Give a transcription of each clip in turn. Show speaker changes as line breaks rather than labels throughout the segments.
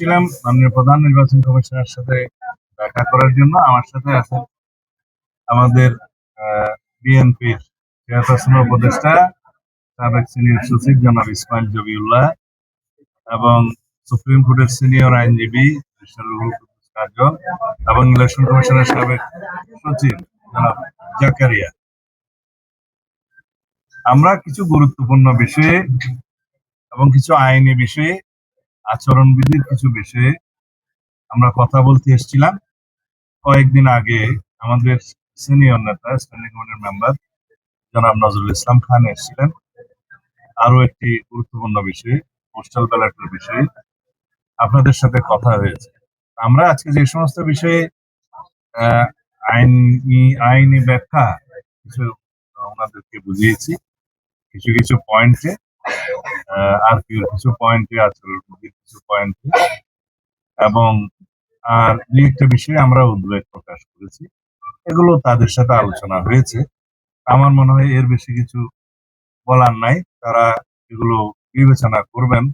এসেছিলাম মাননীয় প্রধান নির্বাচন কমিশনের সাথে দেখা করার জন্য আমার সাথে আছেন আমাদের বিএনপির চেয়ারপারসন উপদেষ্টা, সাবেক সিনিয়র সচিব জনাব ইসমাইল জবিউল্লাহ এবং সুপ্রিম কোর্টের সিনিয়র আইনজীবী এবং ইলেকশন কমিশনের সাবেক সচিব জনাব জাকারিয়া। আমরা কিছু গুরুত্বপূর্ণ বিষয়ে এবং কিছু আইনি বিষয়ে আচরণবিধির কিছু বিষয়ে আমরা কথা বলতে এসেছিলাম। কয়েকদিন আগে আমাদের সিনিয়র নেতা স্ট্যান্ডিং কমিটির মেম্বার জনাব নজরুল ইসলাম খান এসেছিলেন। আরও একটি গুরুত্বপূর্ণ বিষয়ে পোস্টাল ব্যালটের বিষয়ে আপনাদের সাথে কথা হয়েছে। আমরা আজকে যে সমস্ত বিষয়ে আইনি আইনি ব্যাখ্যা কিছু ওনাদেরকে বুঝিয়েছি। কিছু কিছু পয়েন্টে আর কি কিছু পয়েন্টে আচরণবিধির কিছু পয়েন্টে এবং আর দুই একটা বিষয়ে আমরা উদ্বেগ প্রকাশ করেছি। এগুলো তাদের সাথে আলোচনা হয়েছে। আমার মনে হয় এর বেশি কিছু বলার নাই। তারা এগুলো বিবেচনা করবেন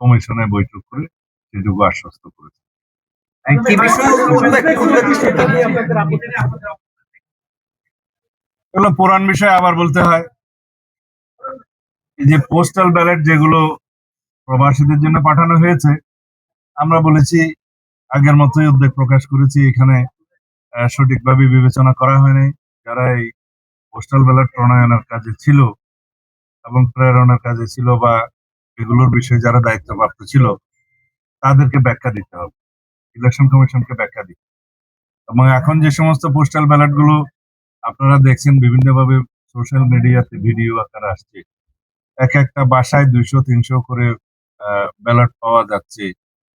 কমিশনে বৈঠক করে সেটুকু আশ্বস্ত করেছে।
কি বিষয়ে উল্লেখ উল্লেখ
এগুলো পুরান বিষয় আবার বলতে হয়। এই যে পোস্টাল ব্যালট যেগুলো প্রবাসীদের জন্য পাঠানো হয়েছে, আমরা বলেছি, আগের মতোই উদ্বেগ প্রকাশ করেছি, এখানে সঠিকভাবে বিবেচনা করা হয়নি। যারা এই পোস্টাল ব্যালট প্রণয়নের কাজে ছিল এবং প্রেরণের কাজে ছিল বা এগুলোর বিষয়ে যারা দায়িত্বপ্রাপ্ত ছিল, তাদেরকে ব্যাখ্যা দিতে হবে। ইলেকশন কমিশনকে ব্যাখ্যা দিতে এবং এখন যে সমস্ত পোস্টাল ব্যালটগুলো আপনারা দেখছেন, বিভিন্নভাবে সোশ্যাল মিডিয়াতে ভিডিও আকারে আসছে। এক একটা বাসায় দুইশো, তিনশো করে ব্যালট পাওয়া যাচ্ছে।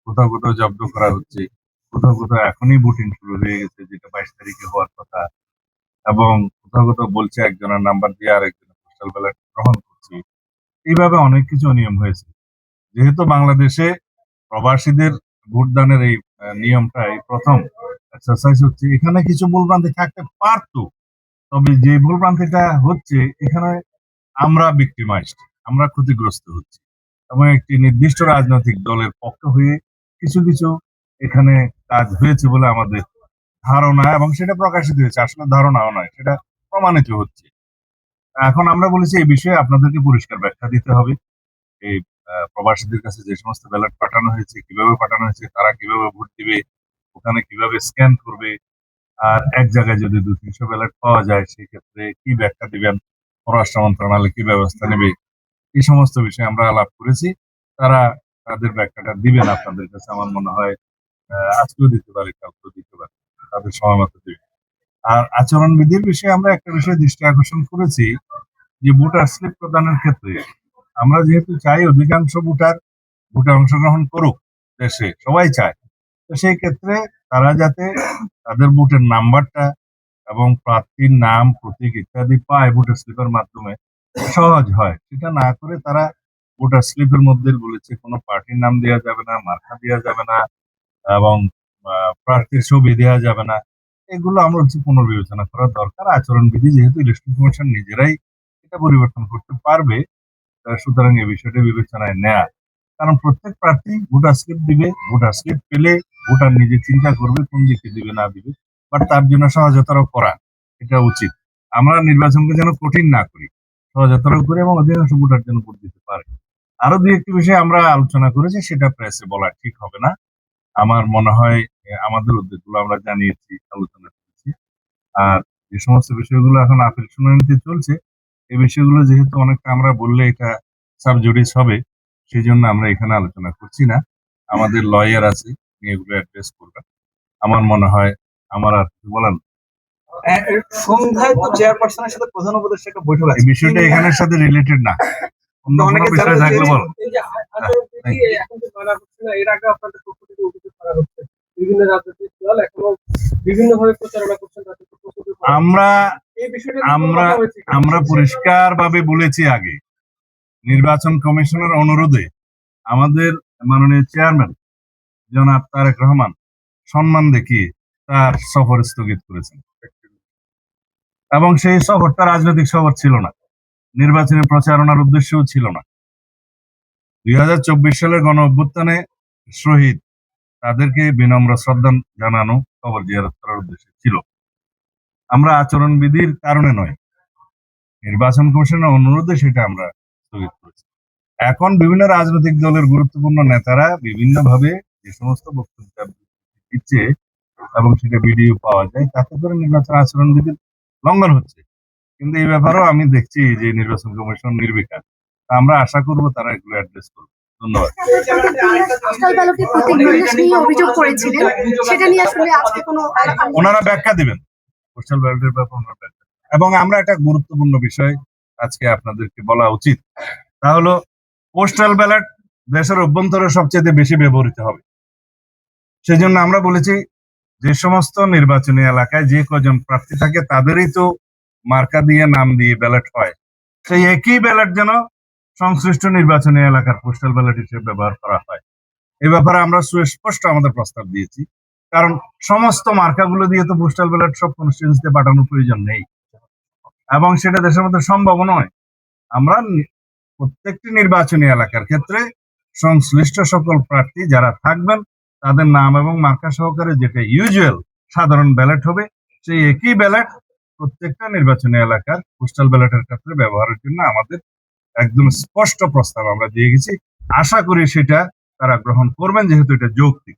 কোথাও কোথাও জব্দ করা হচ্ছে। কোথাও কোথাও এখনই ভোটিং শুরু হয়ে গেছে, যেটা বাইশ তারিখে হওয়ার কথা। এবং কোথাও কোথাও বলছে একজনের নাম্বার দিয়ে আরেকজনের পোস্টাল ব্যালট গ্রহণ করছে। এইভাবে অনেক কিছু নিয়ম হয়েছে। যেহেতু বাংলাদেশে প্রবাসীদের ভোটদানের এই নিয়মটা এই প্রথম এক্সারসাইজ হচ্ছে, এখানে কিছু ভুলভ্রান্তি থাকতে পারতো। তবে যে ভুলভ্রান্তিটা হচ্ছে, এখানে আমরা বিক্টিমাইজড আমরা ক্ষতিগ্রস্ত হচ্ছি। এবং একটি নির্দিষ্ট রাজনৈতিক দলের পক্ষ হয়ে কিছু কিছু এখানে কাজ হয়েছে বলে আমাদের ধারণা এবং সেটা প্রকাশিত হয়েছে। আসলে ধারণাও নয়, সেটা প্রমাণিত হচ্ছে। এখন আমরা বলেছি এই বিষয়ে আপনাদেরকে পরিষ্কার ব্যাখ্যা দিতে হবে। এই প্রবাসীদের কাছে যে সমস্ত ব্যালট পাঠানো হয়েছে, কীভাবে পাঠানো হয়েছে, তারা কীভাবে ভোট দিবে, ওখানে কীভাবে স্ক্যান করবে, আর এক জায়গায় যদি দু তিনশো ব্যালট পাওয়া যায়, সেক্ষেত্রে কি ব্যাখ্যা দিবেন? পররাষ্ট্র মন্ত্রণালয় কি ব্যবস্থা নেবে? এই সমস্ত বিষয়ে আমরা আলাপ করেছি। তারা তাদের ব্যাখ্যাটা দিবেন আপনাদের কাছে। আমার মনে হয় আজকেও দিতে পারে, কালকেও দিতে পারে। তাদের সময় মতো দিবে আর আচরণবিধির বিষয়ে আমরা একটা বিষয়ে দৃষ্টি আকর্ষণ করেছি যে ভোটার স্লিপ প্রদানের ক্ষেত্রে আমরা যেহেতু চাই অধিকাংশ ভোটার ভোটে অংশগ্রহণ করুক দেশে, সবাই চায়। তো সেই ক্ষেত্রে তারা যাতে তাদের ভোটের নাম্বারটা এবং প্রার্থীর নাম, প্রতীক ইত্যাদি পায় ভোটার স্লিপের মাধ্যমে সহজ হয়। সেটা না করে তারা ভোটার স্লিপের মধ্যে বলেছে, কোনো পার্টির নাম দেওয়া যাবে না, মার্কা দেওয়া যাবে না, এবং প্রার্থীর ছবি দেওয়া যাবে না। এগুলো আমরা হচ্ছে পুনর্বিবেচনা করার দরকার। আচরণবিধি যেহেতু ইলেকশন কমিশন নিজেরাই এটা পরিবর্তন করতে পারবে সুতরাং এ বিষয়টা বিবেচনায় নেয়া। কারণ প্রত্যেক প্রার্থী ভোটার স্লিপ দিবে, ভোটার স্লিপ পেলে ভোটার নিজে চিন্তা করবে কোন দিকে দিবে, না দিবে, বাট তার জন্য সহজতর করা, এটা উচিত। আমরা নির্বাচনকে যেন কঠিন না করি। সহজতর করে এবং অধিকাংশ ভোটার যেন ভোট দিতে পারে। আরও দুই একটি বিষয় আমরা আলোচনা করেছি, সেটা প্রেসে বলা ঠিক হবে না। আমার মনে হয়, আমাদের উদ্যোগগুলো আমরা জানিয়েছি, আলোচনা করেছি। আর যে সমস্ত বিষয়গুলো এখন আপিল শুনানিতে চলছে, এই বিষয়গুলো যেহেতু অনেকটা আমরা বললে এটা সাবজুডিস হবে সেই জন্য আমরা এখানে আলোচনা করছি না। আমাদের লয়ার আছে এগুলো অ্যাড্রেস করবেন আমার মনে হয়, আমার আর কিছু বলার।
সন্ধ্যায় তো চেয়ারপারসনের সাথে প্রধান উপদেষ্টা বৈঠক আছে।
বিষয়টা এখানের সাথে রিলেটেড না। অন্য কোনো বিষয় থাকলে
যে-
বলো।
এই যে আচরণবিধি এখন যে হচ্ছে না এর আগে আপনাদের পক্ষ থেকে অভিযোগ করা হচ্ছে। বিভিন্ন রাজনৈতিক দল এখনও বিভিন্ন ভাবে প্রচারণা করছেন।
আমরা আমরা আমরা পরিষ্কার ভাবে বলেছি আগে নির্বাচন কমিশনের অনুরোধে আমাদের মাননীয় চেয়ারম্যান জনাব তারেক রহমান সম্মান দেখিয়ে তার সফর স্থগিত করেছেন। এবং সেই সফরটা রাজনৈতিক সফর ছিল না। নির্বাচনী প্রচারণার উদ্দেশ্যও ছিল না। দুই হাজার চব্বিশ সালের গণ অভ্যুত্থানে শহীদ তাদেরকে বিনম্র শ্রদ্ধা জানানো কবর জিয়ারত করার উদ্দেশ্যে ছিল। আমরা আচরণবিধির কারণে নয়, নির্বাচন কমিশনের অনুরোধে সেটা আমরা স্থগিত করেছি। এখন বিভিন্ন রাজনৈতিক দলের গুরুত্বপূর্ণ নেতারা বিভিন্ন ভাবে যে সমস্ত বক্তব্য দিচ্ছে এবং সেটা ভিডিও পাওয়া যায়, তাতে করে নির্বাচন আচরণবিধির লঙ্ঘন হচ্ছে। কিন্তু এই ব্যাপারেও আমি দেখছি যে নির্বাচন কমিশন নির্বিকার। আমরা আশা করব তারা এগুলো অ্যাড্রেস করবে ধন্যবাদ।
পোস্টাল ব্যালটে প্রতীক বিন্যাস নিয়ে অভিযোগ করেছিলেন। সেটা নিয়ে আসলে আজকে কোনো
ওনারা ব্যাখ্যা দিবেন। পোস্টাল ব্যালটের ব্যাপারে ওনারা ব্যাখ্যা এবং আমরা একটা গুরুত্বপূর্ণ বিষয় আজকে আপনাদেরকে বলা উচিত। তা হলো পোস্টাল ব্যালট দেশের অভ্যন্তরে সবচেয়ে বেশি ব্যবহৃত হবে। সেজন্য আমরা বলেছি যে সমস্ত নির্বাচনী এলাকায় যে কজন প্রার্থী থাকে, তাদেরই তো মার্কা দিয়ে নাম দিয়ে ব্যালট হয়। সেই একই ব্যালট যেন সংশ্লিষ্ট নির্বাচনী এলাকার পোস্টাল ব্যালট হিসেবে ব্যবহার করা হয়। এ ব্যাপারে আমরা সুস্পষ্ট আমাদের প্রস্তাব দিয়েছি। কারণ সমস্ত মার্কাগুলো দিয়ে তো পোস্টাল ব্যালট সব কনস্টিটিউন্সিতে পাঠানোর প্রয়োজন নেই। এবং সেটা দেশের মধ্যে সম্ভব নয়। আমরা প্রত্যেকটি নির্বাচনী এলাকার ক্ষেত্রে সংশ্লিষ্ট সকল প্রার্থী যারা থাকবেন তাদের নাম এবং মার্কা সহকারে যেটা ইউজুয়াল সাধারণ ব্যালট হবে, সেই একই ব্যালট প্রত্যেকটা নির্বাচনী এলাকার পোস্টাল ব্যালটের ক্ষেত্রে ব্যবহারের জন্য আমাদের একদম স্পষ্ট প্রস্তাব আমরা দিয়ে গেছি। আশা করি সেটা তারা গ্রহণ করবেন, যেহেতু এটা যৌক্তিক।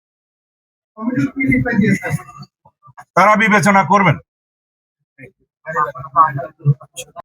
তারা বিবেচনা করবেন।